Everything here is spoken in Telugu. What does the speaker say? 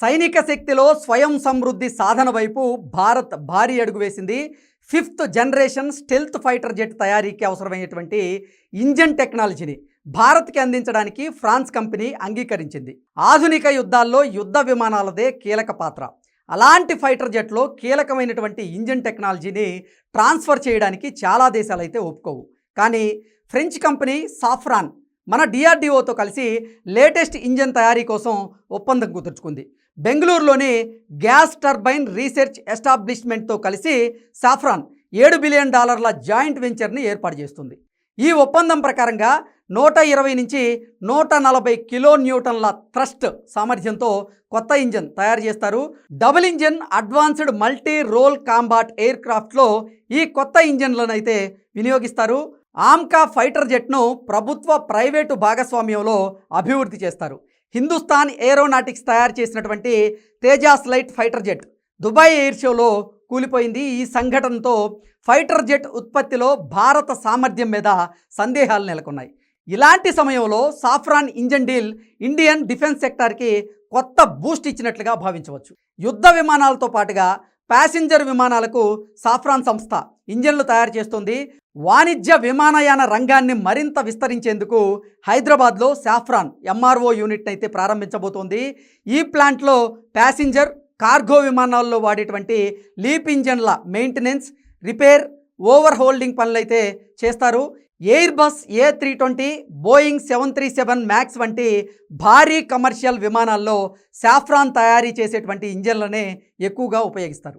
సైనిక శక్తిలో స్వయం సమృద్ధి సాధన వైపు భారత్ భారీ అడుగు వేసింది. Fifth generation stealth fighter jet తయారీకి అవసరమైనటువంటి ఇంజన్ టెక్నాలజీని భారత్కి అందించడానికి ఫ్రాన్స్ కంపెనీ అంగీకరించింది. ఆధునిక యుద్ధాల్లో యుద్ధ విమానాలదే కీలక పాత్ర. అలాంటి ఫైటర్ జెట్లో కీలకమైనటువంటి ఇంజన్ టెక్నాలజీని ట్రాన్స్ఫర్ చేయడానికి చాలా దేశాలైతే ఒప్పుకోవు. కానీ ఫ్రెంచ్ కంపెనీ సాఫ్రాన్ మన డిఆర్డిఓతో కలిసి లేటెస్ట్ ఇంజన్ తయారీ కోసం ఒప్పందం కుదుర్చుకుంది. బెంగళూరులోని గ్యాస్ టర్బైన్ రీసెర్చ్ ఎస్టాబ్లిష్మెంట్తో కలిసి సాఫ్రాన్ ఏడు బిలియన్ డాలర్ల జాయింట్ వెంచర్ని ఏర్పాటు చేస్తుంది. ఈ ఒప్పందం ప్రకారంగా నూట ఇరవై నుంచి నూట నలభై కిలో న్యూటన్ల థ్రస్ట్ సామర్థ్యంతో కొత్త ఇంజన్ తయారు చేస్తారు. Double engine advanced multi role combat air క్రాఫ్ట్లో ఈ కొత్త ఇంజన్లనైతే వినియోగిస్తారు. ఆమ్కా ఫైటర్ జెట్ను ప్రభుత్వ ప్రైవేటు భాగస్వామ్యంలో అభివృద్ధి చేస్తారు. హిందుస్థాన్ ఏరోనాటిక్స్ తయారు చేసినటువంటి Tejas light fighter jet. Dubai air షోలో కూలిపోయింది ఈ సంఘటనతో ఫైటర్ జెట్ ఉత్పత్తిలో భారత సామర్థ్యం మీద సందేహాలు నెలకొన్నాయి. ఇలాంటి సమయంలో Safran engine deal Indian defence సెక్టార్కి కొత్త బూస్ట్ ఇచ్చినట్లుగా భావించవచ్చు. యుద్ధ విమానాలతో పాటుగా ప్యాసింజర్ విమానాలకు సాఫ్రాన్ సంస్థ ఇంజన్లు తయారు చేస్తుంది. వాణిజ్య విమానయాన రంగాన్ని మరింత విస్తరించేందుకు హైదరాబాద్లో సాఫ్రాన్ ఎంఆర్ఓ యూనిట్ అయితే ప్రారంభించబోతోంది. ఈ ప్లాంట్లో ప్యాసింజర్ కార్గో విమానాల్లో వాడేటువంటి లీప్ ఇంజన్ల మెయింటెనెన్స్ రిపేర్ ఓవర్ హోల్డింగ్ పనులైతే చేస్తారు. Airbus A three twenty Boeing seven three seven max వంటి భారీ కమర్షియల్ విమానాల్లో సాఫ్రాన్ తయారీ చేసేటువంటి ఇంజన్లనే ఎక్కువగా ఉపయోగిస్తారు.